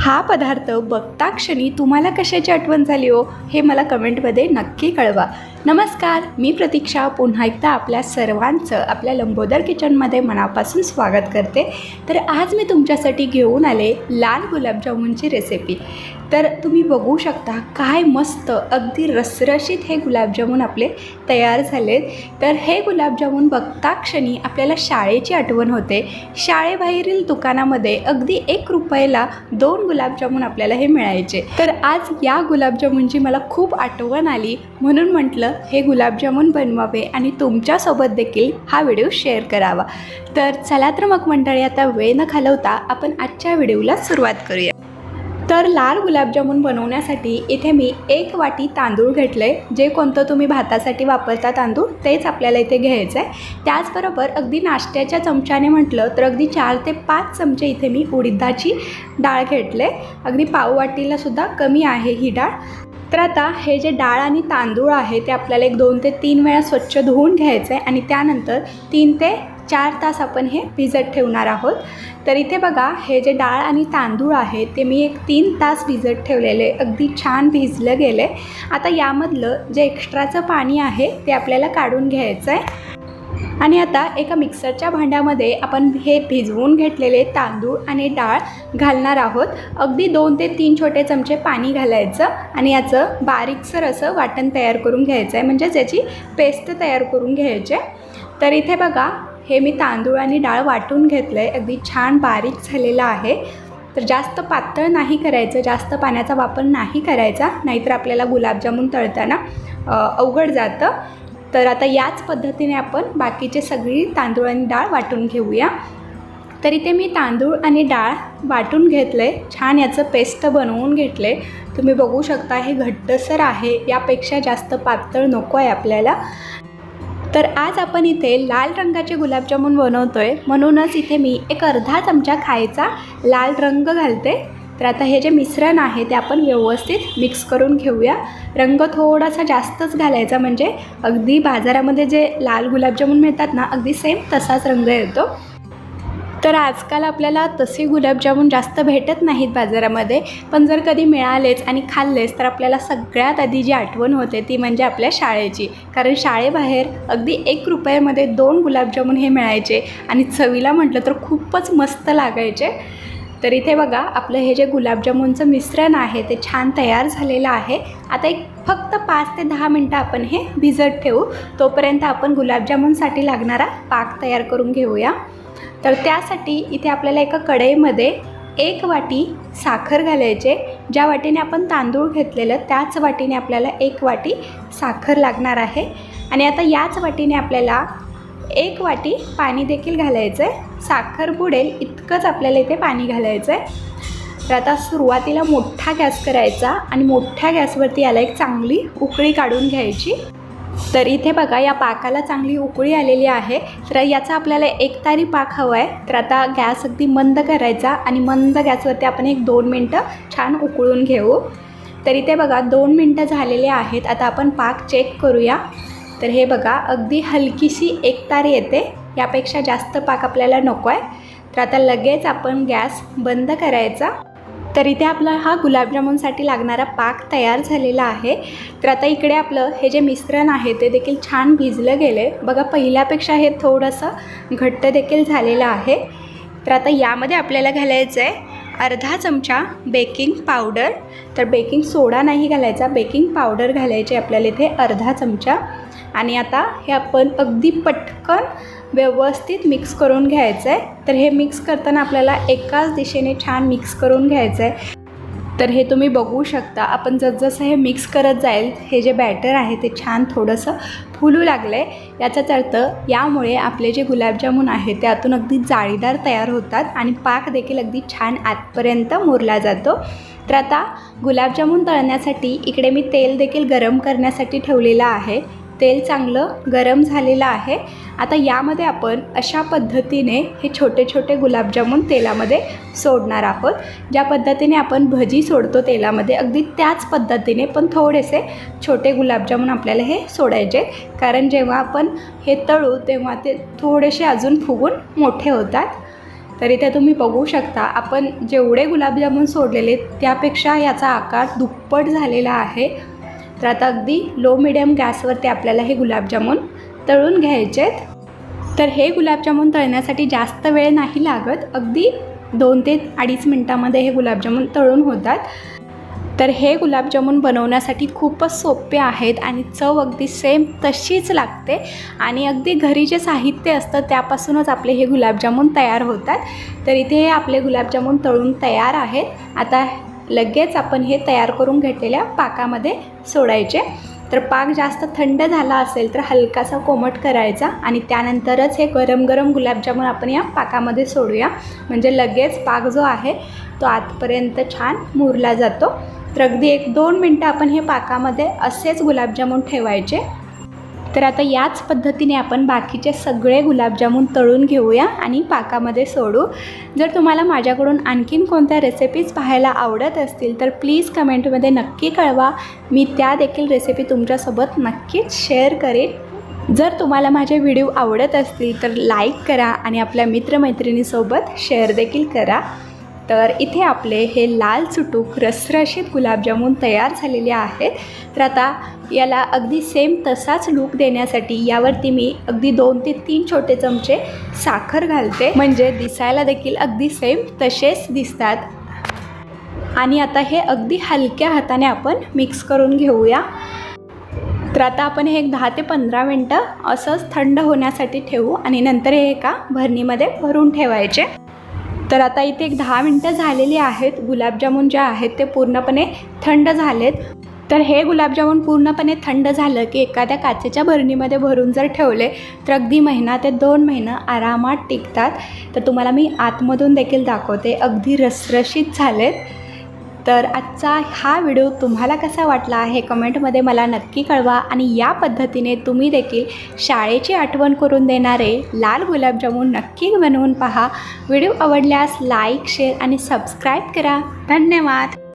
हा पदार्थ बघता क्षणी तुम्हाला कशाची आठवण झाली हो हे मला कमेंटमध्ये नक्की कळवा. नमस्कार मी प्रतीक्षा पुन्हा एकदा आपल्या सर्वांचं आपल्या लंबोदर किचनमध्ये मनापासून स्वागत करते. तर आज मी तुमच्यासाठी घेऊन आले लाल गुलाबजामुनची रेसिपी तर तुम्ही बघू शकता काय मस्त अगदी रसरशीत हे गुलाबजामुन आपले तयार झालेत. तर हे गुलाबजामुन बघता क्षणी आपल्याला शाळेची आठवण होते. शाळेबाहेरील दुकानामध्ये अगदी एक रुपयाला दोन गुलाबजामुन आपल्याला हे मिळायचे. तर आज या गुलाबजामुनची मला खूप आठवण आली म्हणून म्हटलं हे गुलाबजामुन बनवावे आणि तुमच्यासोबत देखील हा व्हिडिओ शेअर करावा. तर चला तर मग मंडळी आता वेळ न घालवता आपण आजच्या व्हिडिओला सुरुवात करूया. तर लाल गुलाबजामुन बनवण्यासाठी इथे मी एक वाटी तांदूळ घेतले जे कोणतं तुम्ही भातासाठी वापरता तांदूळ तेच आपल्याला इथे घ्यायचं आहे त्याचबरोबर अगदी नाश्त्याच्या चमच्याने म्हटलं तर अगदी चार ते पाच चमचे इथे मी उडीदाची डाळ घेतले अगदी पाव वाटीलासुद्धा कमी आहे ही डाळ. तर आता हे जे डाळ आणि तांदूळ आहे ते आपल्याला एक दोन ते तीन वेळा स्वच्छ धुवून घ्यायचं आहे आणि त्यानंतर तीन ते चार तास आपण हे भिजत ठेवणार आहोत. तर इथे बघा हे जे डाळ आणि तांदूळ आहे ते मी एक तीन तास भिजत ठेवलेले अगदी छान भिजलं गेले आता यामधलं जे एक्स्ट्राचं पाणी आहे ते आपल्याला काढून घ्यायचं आहे. आणि आता एका मिक्सरच्या भांड्यामध्ये आपण हे भिजवून घेतलेले तांदूळ आणि डाळ घालणार आहोत. अगदी दोन ते तीन छोटे चमचे पाणी घालायचं आणि याचं बारीकसर असं वाटण तयार करून घ्यायचं आहे म्हणजे याची पेस्ट तयार करून घ्यायचे. तर इथे बघा हे मी तांदूळ आणि डाळ वाटून घेतलं आहे अगदी छान बारीक झालेलं आहे. तर जास्त पातळ नाही करायचं जास्त पाण्याचा वापर नाही करायचा नाहीतर आपल्याला गुलाबजामुन तळताना अवघड जातं. तर आता याच पद्धतीने आपण बाकीचे सगळी तांदूळ आणि डाळ वाटून घेऊया. तर इथे मी तांदूळ आणि डाळ वाटून घेतले छान याचं पेस्ट बनवून घेतले तुम्ही बघू शकता हे घट्टसर आहे. यापेक्षा जास्त पातळ नको आहे आपल्याला. तर आज आपण इथे लाल रंगाचे गुलाबजामुन बनवतो आहे म्हणूनच इथे मी एक अर्धा चमचा खायचा लाल रंग घालते. तर आता हे जे मिश्रण आहे ते आपण व्यवस्थित मिक्स करून घेऊया. रंग थोडासा जास्तच घालायचा म्हणजे अगदी बाजारामध्ये जे लाल गुलाबजामुन मिळतात ना अगदी सेम तसाच रंग येतो. तर आजकाल आपल्याला तसे गुलाबजामुन जास्त भेटत नाहीत बाजारामध्ये पण जर कधी मिळालेच आणि खाल्लेच तर आपल्याला सगळ्यात आधी जी आठवण होते ती म्हणजे आपल्या शाळेची. कारण शाळेबाहेर अगदी एक रुपयामध्ये दोन गुलाबजामुन हे मिळायचे आणि चवीला म्हटलं तर खूपच मस्त लागायचे. तर इथे बघा आपलं हे जे गुलाबजामुनचं मिश्रण आहे ते छान तयार झालेलं आहे. आता एक फक्त पाच ते दहा मिनटं आपण हे भिजत ठेवू. तोपर्यंत आपण गुलाबजामुनसाठी लागणारा पाक तयार करून घेऊया. तर त्यासाठी इथे आपल्याला एका कढईमध्ये एक वाटी साखर घालायचे ज्या वाटीने आपण तांदूळ घेतलेलं त्याच वाटीने आपल्याला एक वाटी साखर लागणार आहे. आणि आता याच वाटीने आपल्याला एक वाटी पाणी देखील घालायचं आहे साखर बुडेल इतकंच आपल्याला इथे पाणी घालायचं आहे तर आता सुरुवातीला मोठा गॅस करायचा आणि मोठ्या गॅसवरती याला एक चांगली उकळी काढून घ्यायची. तर इथे बघा या पाकाला चांगली उकळी आलेली आहे. तर याचा आपल्याला एक तारी पाक हवा आहे तर आता गॅस अगदी मंद करायचा आणि मंद गॅसवरती आपण एक दोन मिनटं छान उकळून घेऊ. तर इथे बघा दोन मिनटं झालेले आहेत. आता आपण पाक चेक करूया. तर हे बघा अगदी हलकीशी एक तारी येते. यापेक्षा जास्त पाक आपल्याला नको आहे. तर आता लगेच आपण गॅस बंद करायचा. तर इथे आपला हा गुलाबजामुनसाठी लागणारा पाक तयार झालेला आहे. तर आता इकडे आपलं हे जे मिश्रण आहे ते देखील छान भिजलं गेले. बघा पहिल्यापेक्षा हे थोडंसं घट्ट देखील झालेलं आहे. तर आता यामध्ये आपल्याला घालायचं आहे अर्धा चमचा बेकिंग पावडर. तर बेकिंग सोडा नाही घालायचा बेकिंग पावडर घालायचे आपल्याला इथे अर्धा चमचा. आणि आता हे आपण अगदी पटकन व्यवस्थित मिक्स करून घ्यायचं आहे तर हे मिक्स करताना आपल्याला एकाच दिशेने छान मिक्स करून घ्यायचं आहे तर हे तुम्ही बघू शकता. आपण जसजसं हे मिक्स करत जाईल हे जे बॅटर आहे ते छान थोडंसं फुलू लागलं आहे याचाच अर्थ यामुळे आपले जे गुलाबजामुन आहे त्यातून अगदी जाळीदार तयार होतात आणि पाक देखील अगदी छान आतपर्यंत मुरला जातो. तर आता गुलाबजामुन तळण्यासाठी इकडे मी तेल देखील गरम करण्यासाठी ठेवलेलं आहे. तेल चांगलं गरम झालेलं आहे. आता यामध्ये आपण अशा पद्धतीने हे छोटे छोटे गुलाबजामुन तेलामध्ये सोडणार आहोत. ज्या पद्धतीने आपण भजी सोडतो तेलामध्ये अगदी त्याच पद्धतीने पण थोडेसे छोटे गुलाबजामुन आपल्याला हे सोडायचे कारण जेव्हा आपण हे तळू तेव्हा ते थोडेसे अजून फुगून मोठे होतात. तर इथे तुम्ही बघू शकता आपण जेवढे गुलाबजामुन सोडलेले त्यापेक्षा याचा आकार दुप्पट झालेला आहे. तर आता अगदी लो मिडियम गॅसवरती आपल्याला हे गुलाबजामुन तळून घ्यायचे आहेत. तर हे गुलाबजामुन तळण्यासाठी जास्त वेळ नाही लागत. अगदी दोन ते अडीच मिनटामध्ये हे गुलाबजामुन तळून होतात. तर हे गुलाबजामुन बनवण्यासाठी खूपच सोपे आहेत आणि चव अगदी सेम तशीच लागते. आणि अगदी घरी जे साहित्य असतं त्यापासूनच आपले हे गुलाबजामुन तयार होतात. तर इथे हे आपले गुलाबजामुन तळून तयार आहेत. आता लगेच आपण हे तयार करून घेतलेल्या पाकामध्ये सोडायचे. तर पाक जास्त थंड झाला असेल तर हलकासा कोमट करायचा आणि त्यानंतरच हे गरम गरम गुलाबजामुन आपण या पाकामध्ये सोडूया. म्हणजे लगेच पाक जो आहे तो आतपर्यंत छान मुरला जातो. तर अगदी एक दोन मिनटं आपण हे पाकामध्ये असेच गुलाबजामुन ठेवायचे. तर आता याच पद्धतीने आपण बाकीचे सगळे गुलाबजामून तळून घेऊया आणि पाकामध्ये सोडू. जर तुम्हाला माझ्याकडून आणखीन कोणत्या रेसिपीज पाहायला आवडत असतील तर प्लीज कमेंटमध्ये नक्की कळवा. मी त्या देखील रेसिपी तुमच्यासोबत नक्कीच शेअर करेन. जर तुम्हाला माझे व्हिडिओ आवडत असतील तर लाईक करा आणि आपल्या मित्रमैत्रिणीसोबत शेअर देखील करा. तर इथे आपले हे लाल चुटूक रसरशीत गुलाबजामून तयार झालेले आहेत. तर आता याला अगदी सेम तसाच लूक देण्यासाठी यावरती मी अगदी दोन ते तीन छोटे चमचे साखर घालते. म्हणजे दिसायला देखील अगदी सेम तसेच दिसतात. आणि आता हे अगदी हलक्या हाताने आपण मिक्स करून घेऊया. तर आता आपण हे एक दहा ते पंधरा मिनटं असंच थंड होण्यासाठी ठेवू आणि नंतर हे एका भरणीमध्ये भरून ठेवायचे. तर आता इथे एक दहा मिनटं झालेली आहेत. गुलाबजामून जे आहेत ते पूर्णपणे थंड झालेत. तर हे गुलाबजामुन पूर्णपणे थंड झालं की एखाद्या काचेच्या भरणीमध्ये भरून जर ठेवले तर अगदी महिना ते दोन महिना आरामात टिकतात. तर तुम्हाला मी आतमधून देखील दाखवते. अगदी रसरशीत झालेत. तर आजचा हा व्हिडिओ तुम्हाला कसा वाटला हे कमेंटमध्ये मला नक्की कळवा आणि या पद्धतीने तुम्ही देखील शाळेची आठवण करून देणारे लाल गुलाबजामून नक्की बनवून पहा. व्हिडिओ आवडल्यास लाईक शेअर आणि सबस्क्राईब करा. धन्यवाद.